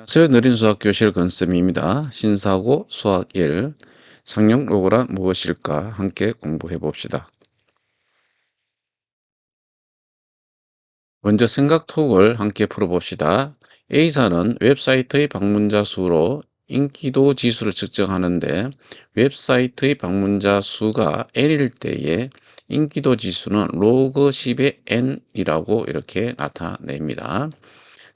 안녕하세요. 느린 수학 교실 건쌤입니다. 신사고 수학 1 상용 로고란 무엇일까 함께 공부해 봅시다. 먼저 생각톡을 함께 풀어봅시다. A사는 웹사이트의 방문자 수로 인기도 지수를 측정하는데 웹사이트의 방문자 수가 n일 때에 인기도 지수는 로그 10의 n이라고 이렇게 나타냅니다.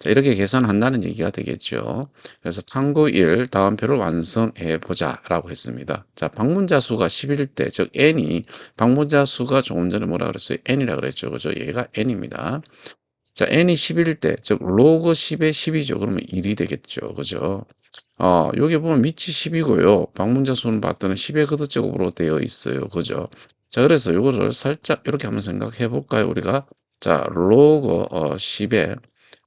자, 이렇게 계산한다는 얘기가 되겠죠. 그래서 탐구 1 다음표를 완성해 보자 라고 했습니다. 자, 방문자 수가 10일 때, 즉 n이 방문자 수가 조금 전에 뭐라 그랬어요? n이라 그랬죠. 그죠? 얘가 n입니다. 자, n이 10일 때, 즉 로그 10의 10이죠. 그러면 1이 되겠죠. 그죠? 어, 여기 보면 밑이 10이고요. 방문자 수는 봤더니 10의 거듭제곱으로 되어 있어요. 그죠? 자, 그래서 이거를 살짝 이렇게 한번 생각해 볼까요? 우리가 자, 로그 어, 10의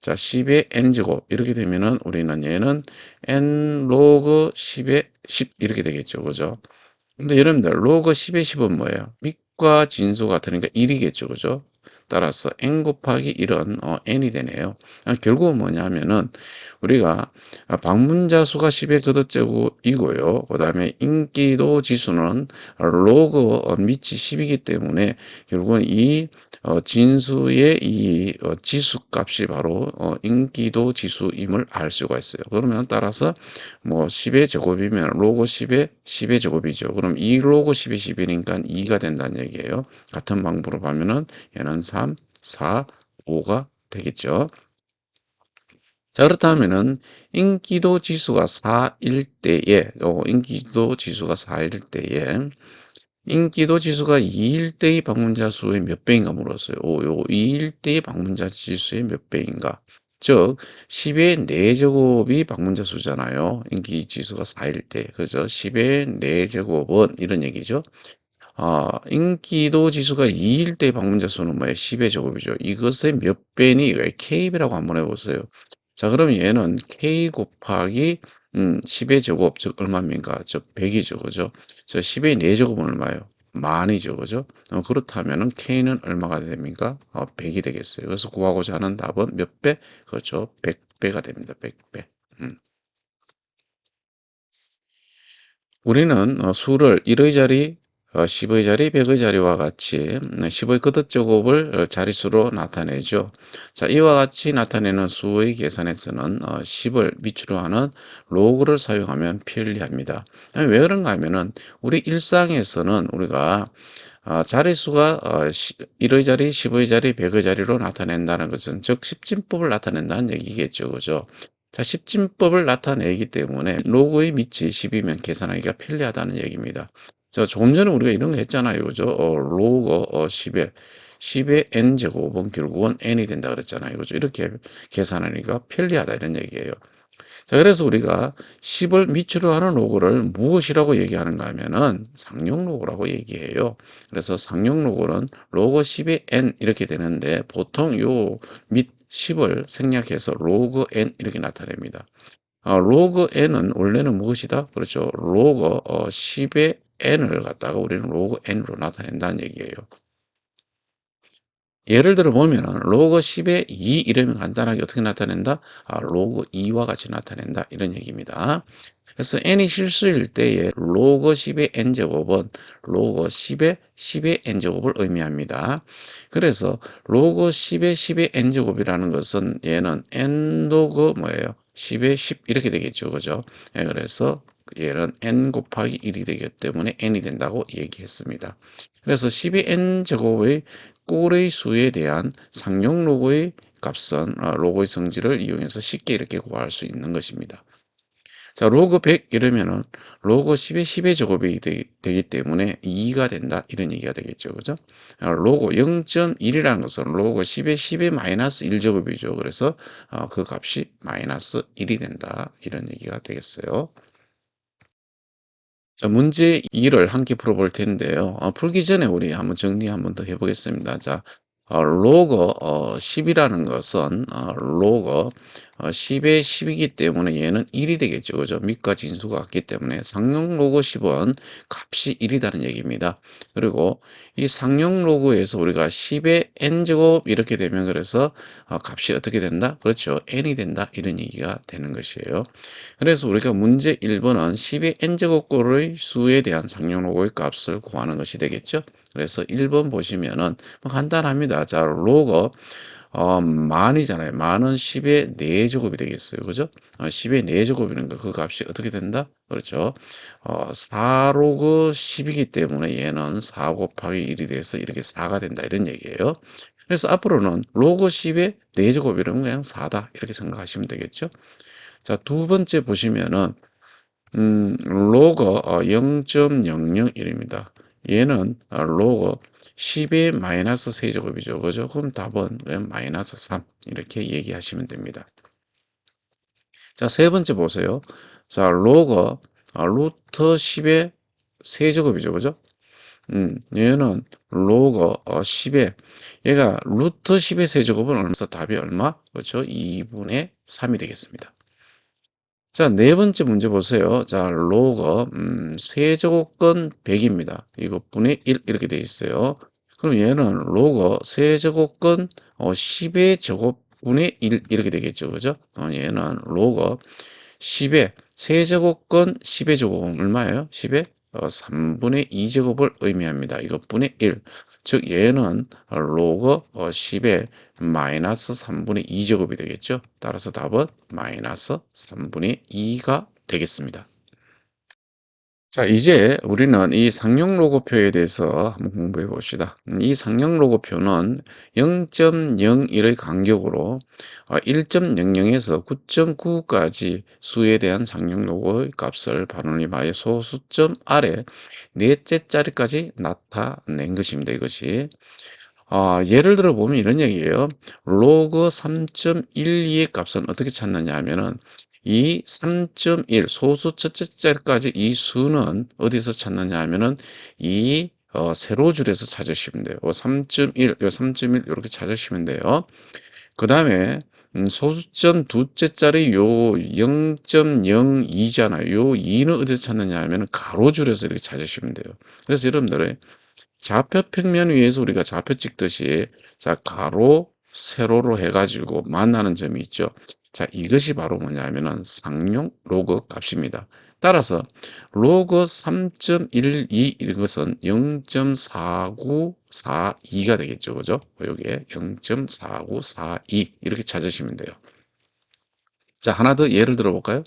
자, 10의 n제곱 이렇게 되면은 우리는 얘는 n 로그 10의 10 이렇게 되겠죠. 그죠? 근데 여러분들 로그 10의 10은 뭐예요? 밑과 진수 같으니까 1이겠죠. 그죠? 따라서 n 곱하기 1은 어, n이 되네요. 아, 결국은 뭐냐면은 우리가 방문자 수가 10의 거듭제곱이고요. 그 다음에 인기도 지수는 로그 어, 밑이 10이기 때문에 결국은 이 어, 진수의 이 어, 지수 값이 바로 어, 인기도 지수임을 알 수가 있어요. 그러면 따라서 뭐 10의 제곱이면 로그 10의 10의 제곱이죠. 그럼 2 로그 10의 10이니까 2가 된다는 얘기예요. 같은 방법으로 보면은 얘는 3, 4, 5가 되겠죠. 자, 그렇다면은 인기도 지수가 4일 때에, 어, 인기도 지수가 4일 때에 인기도 지수가 2일 때의 방문자 수의 몇 배인가 물었어요. 오, 요 2일 때의 방문자 지수의 몇 배인가? 즉 10의 4제곱이 방문자 수잖아요. 인기 지수가 4일 때. 그죠? 10의 4제곱은 이런 얘기죠. 아, 인기도 지수가 2일 때 방문자 수는 뭐예요? 10의 제곱이죠. 이것의 몇 배니 왜 kb라고 한번 해보세요. 자, 그럼 얘는 k 곱하기 음, 10의 제곱, 즉 얼마입니까? 즉 100이죠. 그죠? 저 10의 4제곱은 얼마예요? 만이죠. 그죠? 어, 그렇다면은 k는 얼마가 됩니까? 어, 100이 되겠어요. 그래서 구하고자 하는 답은 몇 배? 그렇죠. 100배가 됩니다. 100배. 음. 우리는 어, 수를 1의 자리, 어, 10의 자리, 100의 자리와 같이 10의 거듭제곱을 어, 자릿수로 나타내죠. 자, 이와 같이 나타내는 수의 계산에서는 어, 10을 밑으로 하는 로그를 사용하면 편리합니다. 왜 그런가 하면은 우리 일상에서는 우리가 어, 자릿수가 어, 1의 자리, 10의 자리, 100의 자리로 나타낸다는 것은 즉 십진법을 나타낸다는 얘기겠죠. 그죠? 자, 십진법을 나타내기 때문에 로그의 밑이 10이면 계산하기가 편리하다는 얘기입니다. 자, 조금 전에 우리가 이런 거 했잖아요. 그죠? 어, 로그 어, 10에 10의 n제곱은 결국은 n이 된다 그랬잖아요. 그죠? 이렇게 계산하니까 편리하다 이런 얘기예요. 자, 그래서 우리가 10을 밑으로 하는 로그를 무엇이라고 얘기하는가 하면은 상용 로그라고 얘기해요. 그래서 상용 로그는 로그 10의 n 이렇게 되는데 보통 요 밑 10을 생략해서 로그 n 이렇게 나타냅니다. 어, 로그 n은 원래는 무엇이다? 그렇죠. 로그 어, 10의 n을 갖다가 우리는 로그 n으로 나타낸다는 얘기예요. 예를 들어 보면은 로그 10의 2 이러면 간단하게 어떻게 나타낸다? 아, 로그 2와 같이 나타낸다 이런 얘기입니다. 그래서 n이 실수일 때에 로그 10의 n제곱은 로그 10의 10의 n제곱을 의미합니다. 그래서 로그 10의 10의 n제곱이라는 것은 얘는 n 로그 뭐예요? 10의 10 이렇게 되겠죠. 그죠? 예, 그래서 얘는 n 곱하기 1이 되기 때문에 n이 된다고 얘기했습니다. 그래서 10의 n제곱의 꼴의 수에 대한 상용 로그의 값은 어, 로그의 성질을 이용해서 쉽게 이렇게 구할 수 있는 것입니다. 자, 로그 100 이러면은 로그 10의 10의 제곱이 되, 기 때문에 2가 된다. 이런 얘기가 되겠죠. 그죠? 어, 로그 0.1이라는 것은 로그 10의 10의 마이너스 1 제곱이죠. 그래서 어, 그 값이 마이너스 1이 된다. 이런 얘기가 되겠어요. 자, 문제 2를 함께 풀어볼 텐데요. 어, 풀기 전에 우리 한번 정리 한번 더 해보겠습니다. 자, 어, 로그 어, 10이라는 것은 어, 로그 어, 10에 10이기 때문에 얘는 1이 되겠죠. 그죠? 밑과 진수가 같기 때문에 상용 로그 10은 값이 1이라는 얘기입니다. 그리고 이 상용 로그에서 우리가 10의 n제곱 이렇게 되면 그래서 어, 값이 어떻게 된다? 그렇죠. n이 된다. 이런 얘기가 되는 것이에요. 그래서 우리가 문제 1번은 10의 n제곱꼴의 수에 대한 상용 로그의 값을 구하는 것이 되겠죠. 그래서 1번 보시면은 뭐 간단합니다. 자, 로그 어, 만이잖아요. 만은 10의 4제곱이 되겠어요. 그죠? 어, 10의 4제곱이니까 그 값이 어떻게 된다? 그렇죠. 어, 4로그 10이기 때문에 얘는 4 곱하기 1이 돼서 이렇게 4가 된다. 이런 얘기예요. 그래서 앞으로는 로그 10의 4제곱이라면 그냥 4다. 이렇게 생각하시면 되겠죠. 자, 두 번째 보시면은, 음, 로그 어, 0.001입니다. 얘는 어, 로그 10의 마이너스 세제곱이죠. 그죠? 그럼 답은 마이너스 3 이렇게 얘기하시면 됩니다. 자, 세 번째 보세요. 자, 로그 아, 루트 10의 세제곱이죠. 그죠? 음, 얘는 로그 어, 10의 얘가 루트 10의 세제곱은 얼마서 답이 얼마? 그렇죠? 2분의 3이 되겠습니다. 자, 네 번째 문제 보세요. 자, 로그 음, 세제곱근 100입니다. 이거 분의 1 이렇게 돼 있어요. 그럼 얘는 로그 세제곱근 어, 10의 제곱분의 1 이렇게 되겠죠. 그죠? 어, 얘는 로그 10의 세제곱근 10의 제곱은 얼마예요? 10의 어, 3분의 2제곱을 의미합니다. 이것분의 1. 즉 얘는 로그 10의 마이너스 3분의 2제곱이 되겠죠. 따라서 답은 마이너스 3분의 2가 되겠습니다. 자, 이제 우리는 이 상용 로고표에 대해서 한번 공부해 봅시다. 음, 이 상용 로고표는 0.01의 간격으로 1.00에서 어, 9.9까지 수에 대한 상용 로고의 값을 반올림하여 소수점 아래 넷째 자리까지 나타낸 것입니다. 이것이. 아, 예를 들어 보면 이런 얘기예요. 로그 3.12의 값은 어떻게 찾느냐 하면은 이 3.1 소수 첫째 자리까지 이 수는 어디서 찾느냐 하면은 이 어, 세로 줄에서 찾으시면 돼요. 3.1, 3.1 이렇게 찾으시면 돼요. 그 다음에 음, 소수점 두째 자리 요 0.02잖아요. 요 2는 어디서 찾느냐 하면 가로줄에서 이렇게 찾으시면 돼요. 그래서 여러분들 좌표 평면 위에서 우리가 좌표 찍듯이 자 가로 세로로 해가지고 만나는 점이 있죠. 자, 이것이 바로 뭐냐면은 상용 로그 값입니다. 따라서 로그 3.12 이것은 0.4942가 되겠죠. 그죠? 여기에 0.4942 이렇게 찾으시면 돼요. 자, 하나 더 예를 들어 볼까요?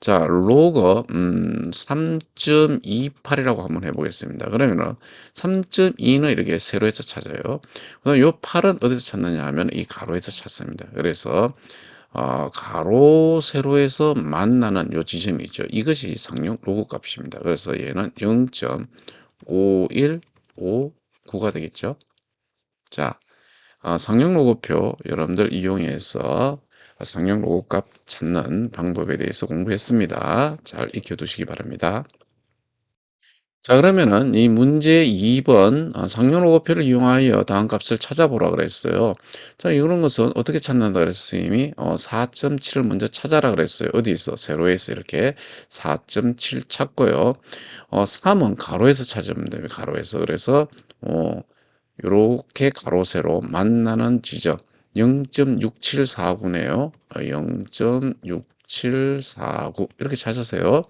자, 로그 음, 3.28이라고 한번 해보겠습니다. 그러면은 3.2는 이렇게 세로에서 찾아요. 그다음 요 8은 어디서 찾느냐 하면 이 가로에서 찾습니다. 그래서 어, 가로 세로에서 만나는 요 지점이 있죠. 이것이 상용 로그 값입니다. 그래서 얘는 0.5159가 되겠죠. 자, 어, 상용 로고표 여러분들 이용해서 상용 로고 값 찾는 방법에 대해서 공부했습니다. 잘 익혀두시기 바랍니다. 자 그러면은 이 문제 2번 어, 상용로고표를 이용하여 다음 값을 찾아보라 그랬어요. 자 이런 것은 어떻게 찾는다 그랬어요 선생님이 어, 4.7을 먼저 찾아라 그랬어요. 어디 있어? 세로에서 이렇게 4.7 찾고요. 어, 3은 가로에서 찾으면 돼요. 가로에서 그래서 어, 이렇게 가로 세로 만나는 지점 0.6749네요. 0.6749 이렇게 찾으세요.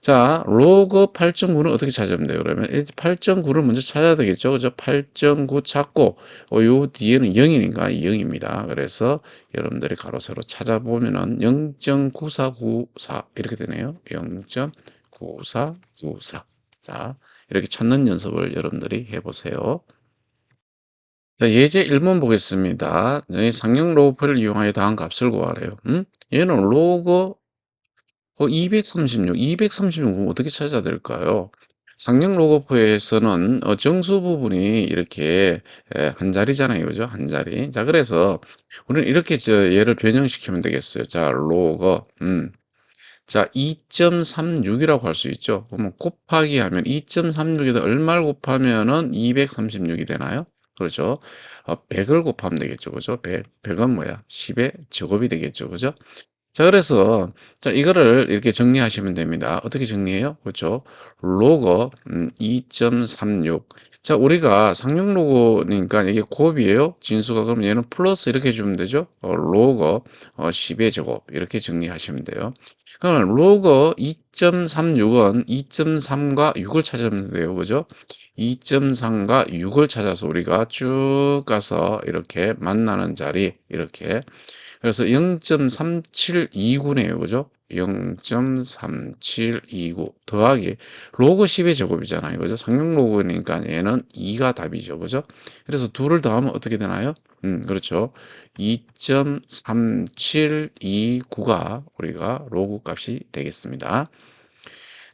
자, 로그 8.9는 어떻게 찾으면 돼요? 그러면 8.9를 먼저 찾아야 되겠죠. 그죠? 8.9 찾고, 어, 요 뒤에는 0이니까 0입니다. 그래서 여러분들이 가로 세로 찾아보면은 0.9494 이렇게 되네요. 0.9494. 자, 이렇게 찾는 연습을 여러분들이 해 보세요. 자, 예제 1번 보겠습니다. 상용 로그표를 이용하여 다음 값을 구하래요. 음? 얘는 로그 어, 236, 236은 어떻게 찾아야 될까요? 상령 로고표에서는 어, 정수 부분이 이렇게 에, 한 자리잖아요. 그죠? 한 자리. 자, 그래서 우리는 이렇게 저 얘를 변형시키면 되겠어요. 자, 로그, 음. 자, 2.36이라고 할 수 있죠. 그러면 곱하기 하면 2.36에다 얼마를 곱하면은 236이 되나요? 그렇죠? 어, 100을 곱하면 되겠죠. 그죠? 100, 100은 뭐야? 10의 제곱이 되겠죠. 그죠? 자, 그래서, 자, 이거를 이렇게 정리하시면 됩니다. 어떻게 정리해요? 그렇죠? 로거, 음, 2.36. 자, 우리가 상용 로고니까 이게 곱이에요. 진수가 그럼 얘는 플러스 이렇게 해주면 되죠? 어, 로거, 어, 10의 제곱. 이렇게 정리하시면 돼요. 그러면 로거 2.36은 2.3과 6을 찾으면 돼요. 그죠? 2.3과 6을 찾아서 우리가 쭉 가서 이렇게 만나는 자리, 이렇게. 그래서 0.3729네요. 그죠? 0.3729 더하기 로그 10의 제곱이잖아요. 그죠? 상용 로그니까 얘는 2가 답이죠. 그죠? 그래서 2를 더하면 어떻게 되나요? 음, 그렇죠. 2.3729가 우리가 로그 값이 되겠습니다.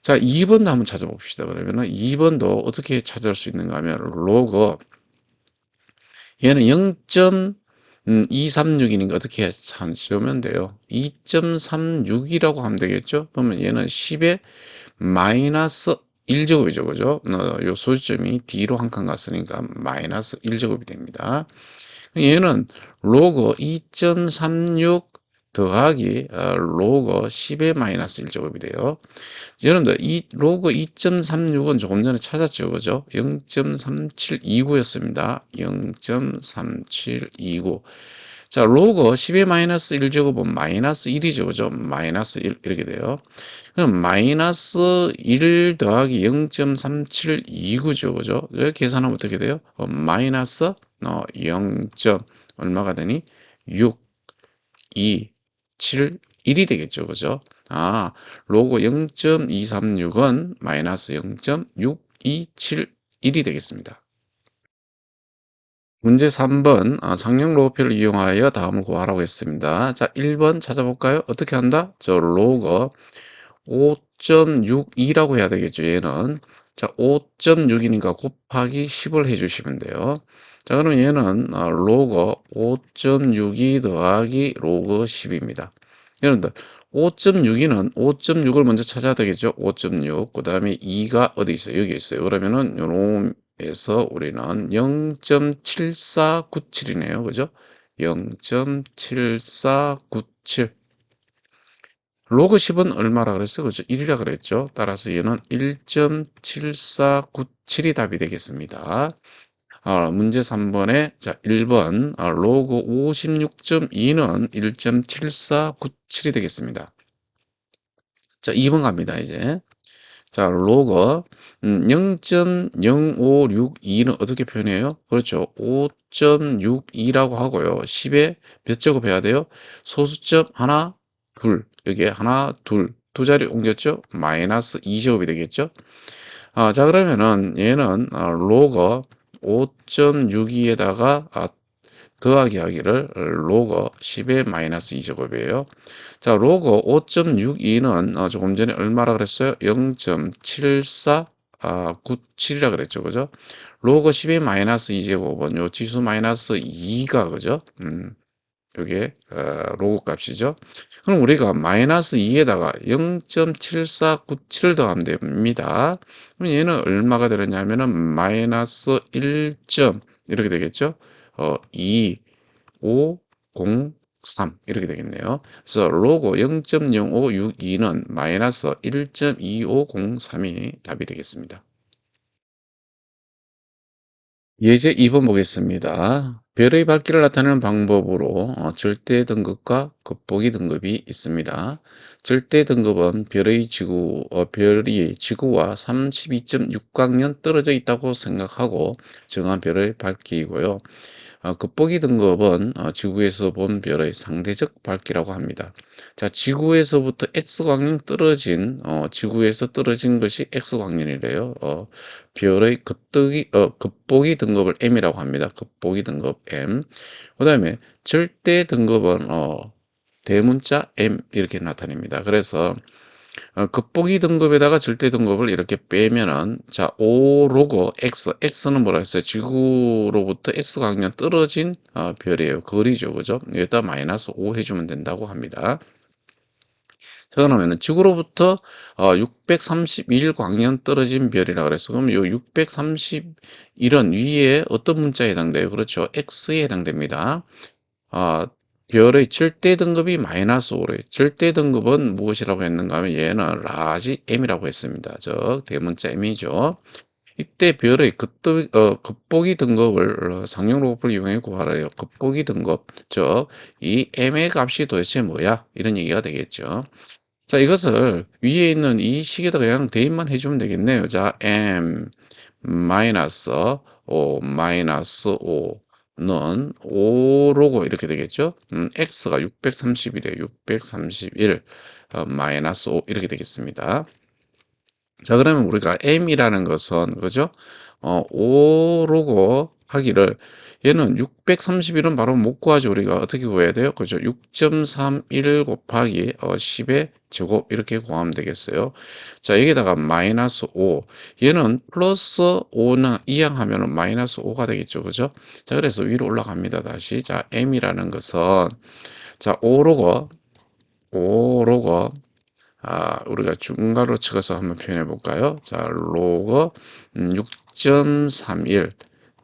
자, 2번도 한번 찾아봅시다. 그러면은 2번도 어떻게 찾을 수 있는가 하면 로그 얘는 0. 음, 236이니까 어떻게 찾으면 돼요? 2.36이라고 하면 되겠죠? 그러면 얘는 10의 마이너스 1제곱이죠. 그죠? 어, 요 소지점이 D로 한 칸 갔으니까 마이너스 1제곱이 됩니다. 얘는 로그 2.36 더하기 어, 로그 10의 마이너스 1제곱이 돼요. 여러분들 이 로그 2.36은 조금 전에 찾았죠. 그죠? 0.3729였습니다. 0.3729. 자, 로그 10의 마이너스 1제곱은 마이너스 1이죠. 그죠? 마이너스 1 이렇게 돼요. 그럼 마이너스 1 더하기 0.3729죠. 그죠? 계산하면 어떻게 돼요? 어, 마이너스 어, 0. 얼마가 되니? 6, 2, 7, 1이 되겠죠. 그죠? 아, 로고 0.236은 마이너스 0.6271이 되겠습니다. 문제 3번 아, 상용 로고표를 이용하여 다음을 구하라고 했습니다. 자, 1번 찾아볼까요? 어떻게 한다? 저 로거 5.62라고 해야 되겠죠. 얘는 자, 5.6이니까 곱하기 10을 해주시면 돼요. 자, 그럼 얘는 아, 로그 5.62 더하기 로그 10입니다. 여러분들 5.62는 5.6을 먼저 찾아야 되겠죠. 5.6. 그 다음에 2가 어디 있어요? 여기 있어요. 그러면은 요놈에서 우리는 0.7497이네요. 그죠? 0.7497. 로그 10은 얼마라 그랬어요? 그죠? 1이라 그랬죠? 따라서 얘는 1.7497이 답이 되겠습니다. 아, 문제 3번에 자 1번 아, 로그 56.2는 1.7497이 되겠습니다. 자 2번 갑니다 이제 자 로그 음, 0.0562는 어떻게 표현해요? 그렇죠 5.62라고 하고요 10에 몇 제곱해야 돼요? 소수점 하나 둘 여기에 하나 둘 두 자리 옮겼죠? 마이너스 2제곱이 되겠죠? 아, 자 그러면은 얘는 아, 로그 5.62에다가 아, 더하기 하기를 로그 10의 마이너스 2제곱이에요. 자, 로그 5.62는 어, 조금 전에 얼마라 그랬어요? 0.74 아, 97이라 그랬죠. 그죠? 로그 10의 마이너스 2제곱은 요 지수 마이너스 2가 그죠? 음. 요게 어, 로그 값이죠. 그럼 우리가 마이너스 2에다가 0.7497을 더하면 됩니다. 그럼 얘는 얼마가 되느냐면은 마이너스 1. 이렇게 되겠죠. 어, 2, 5, 0, 3 이렇게 되겠네요. 그래서 로그 0.0562는 마이너스 1.2503이 답이 되겠습니다. 예제 2번 보겠습니다. 별의 밝기를 나타내는 방법으로 어, 절대 등급과 겉보기 등급이 있습니다. 절대 등급은 별의 지구, 어, 별이 지구와 32.6광년 떨어져 있다고 생각하고 정한 별의 밝기이고요. 어, 겉보기 등급은 어, 지구에서 본 별의 상대적 밝기라고 합니다. 자, 지구에서부터 X광년 떨어진, 어, 지구에서 떨어진 것이 X광년이래요. 어, 별의 겉보기, 어, 겉보기 등급을 M이라고 합니다. 겉보기 등급 M. 그 다음에 절대 등급은, 어, 대문자 M 이렇게 나타냅니다. 그래서 어, 겉보기 등급에다가 절대 등급을 이렇게 빼면은 자, O 로고 X, X는 뭐라 했어요? 지구로부터 X 광년 떨어진 어, 별이에요. 거리죠. 그죠? 여기다 마이너스 5 해주면 된다고 합니다. 자, 그러면은 지구로부터 어, 631 광년 떨어진 별이라 그랬어. 그럼 요 631은 위에 어떤 문자에 해당돼요? 그렇죠. X에 해당됩니다. 아, 별의 절대 등급이 마이너스 5래. 절대 등급은 무엇이라고 했는가 하면 얘는 라지 M이라고 했습니다. 저 대문자 M이죠. 이때 별의 겉도, 어, 겉보기 등급을 어, 상용 로봇을 이용해 구하래요. 겉보기 등급, 즉 이 m의 값이 도대체 뭐야? 이런 얘기가 되겠죠. 자, 이것을 위에 있는 이 식에다 그냥 대입만 해주면 되겠네요. 자, m 마이너스 5 마이너스 5는 5로고 이렇게 되겠죠. 음, x가 631이에요. 631 어, 마이너스 5 이렇게 되겠습니다. 자, 그러면 우리가 m이라는 것은, 그죠? 어, 5로고 하기를, 얘는 631은 바로 못 구하죠. 우리가 어떻게 구해야 돼요? 그죠? 6.31 곱하기 어, 10의 제곱, 이렇게 구하면 되겠어요. 자, 여기다가 마이너스 5. 얘는 플러스 5는 이항하면 마이너스 5가 되겠죠. 그죠? 자, 그래서 위로 올라갑니다. 다시. 자, m이라는 것은, 자, 5로고, 5로고, 아, 우리가 중괄호 찍어서 한번 표현해 볼까요? 자, 로그 6.31 음,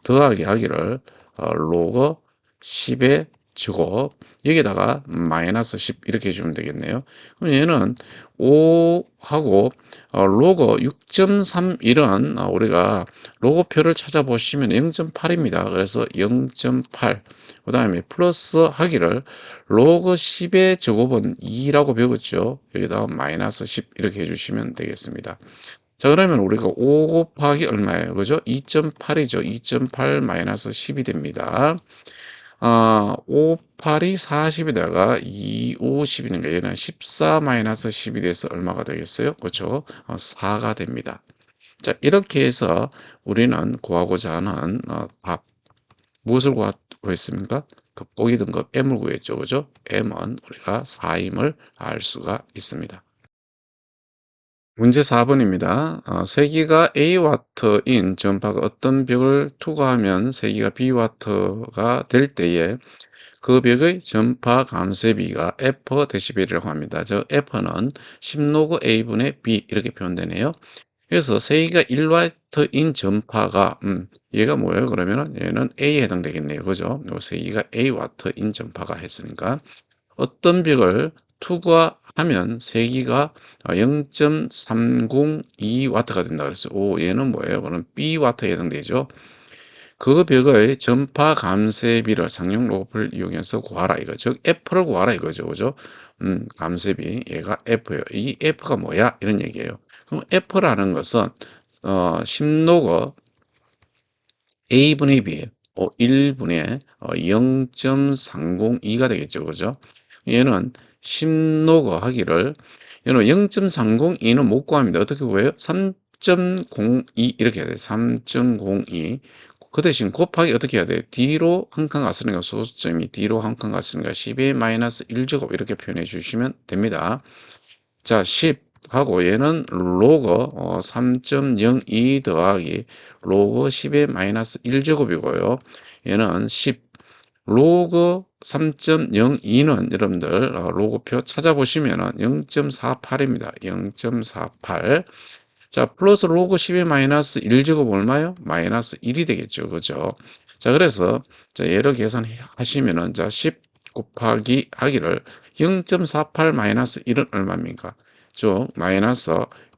더하기 하기를 어, 로그 10의 제곱 여기다가 마이너스 10 이렇게 해주면 되겠네요. 그럼 얘는 5하고 어, 로그 6.31은 어, 우리가 로고표를 찾아보시면 0.8입니다. 그래서 0.8. 그 다음에 플러스 하기를 로그 10의 제곱은 2라고 배웠죠. 여기다가 마이너스 10 이렇게 해주시면 되겠습니다. 자, 그러면 우리가 5 곱하기 얼마예요? 그죠? 2.8이죠. 2.8 마이너스 10이 됩니다. 아, 5, 8이 40에다가 2, 5, 10이니까 얘는 14 마이너스 10이 돼서 얼마가 되겠어요? 그렇죠? 어, 4가 됩니다. 자, 이렇게 해서 우리는 구하고자 하는 어, 답 무엇을 구했습니까? 겉보기 등급 M을 구했죠. 그죠? M은 우리가 4임을 알 수가 있습니다. 문제 4번입니다. 어, 세기가 A와트인 전파가 어떤 벽을 투과하면 세기가 B와트가 될 때에 그 벽의 전파 감쇄비가 F 데시벨이라고 합니다. 저 F는 10로그 A분의 B 이렇게 표현되네요. 그래서 세기가 1와트인 전파가 음, 얘가 뭐예요? 그러면은 얘는 A에 해당되겠네요. 그죠? 요 세기가 A와트인 전파가 했으니까 어떤 벽을 투과 하면 세기가 0.302와트가 된다 그랬어요. 오, 얘는 뭐예요? 그럼 B와트에 해당되죠. 그 벽의 전파 감쇄비를 상용 로프를 이용해서 구하라 이거. 즉 F를 구하라 이거죠. 그죠? 음, 감쇄비 얘가 F예요. 이 F가 뭐야? 이런 얘기예요. 그럼 F라는 것은 어, 10로그 A분의 B예요. 어, 1분의 어, 0.302가 되겠죠. 그죠? 얘는 10로그 하기를 얘는 0.302는 못 구합니다. 어떻게 구해요? 3.02 이렇게 해야 돼요. 3.02. 그 대신 곱하기 어떻게 해야 돼요? D로 한 칸 갔으니까 소수점이 D로 한 칸 갔으니까 10의 마이너스 1제곱 이렇게 표현해 주시면 됩니다. 자, 10 하고 얘는 어, 3.02 더하기 로그 10의 마이너스 1제곱이고요. 얘는 10 로그 3.02는 여러분들 어, 로그표 찾아보시면 0.48입니다. 0.48. 자, 플러스 로그 10의 마이너스 1제곱 얼마요? 마이너스 1이 되겠죠. 그죠? 자, 그래서 자, 얘를 계산하시면은 자, 10 곱하기 하기를 0.48 마이너스 1은 얼마입니까? 즉 마이너스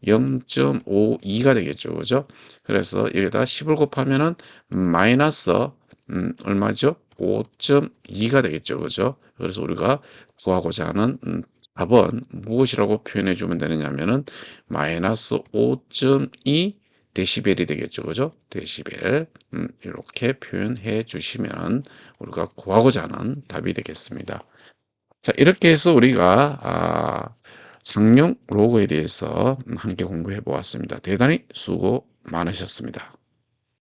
0.52가 되겠죠. 그죠? 그래서 여기다 10을 곱하면은 마이너스 음, 얼마죠? 5.2가 되겠죠. 그죠? 그래서 우리가 구하고자 하는 음, 답은 무엇이라고 표현해 주면 되느냐면은 마이너스 5.2 데시벨이 되겠죠. 그죠? 데시벨. 음, 이렇게 표현해 주시면 우리가 구하고자 하는 답이 되겠습니다. 자, 이렇게 해서 우리가 아, 상용 로고에 대해서 함께 공부해 보았습니다. 대단히 수고 많으셨습니다.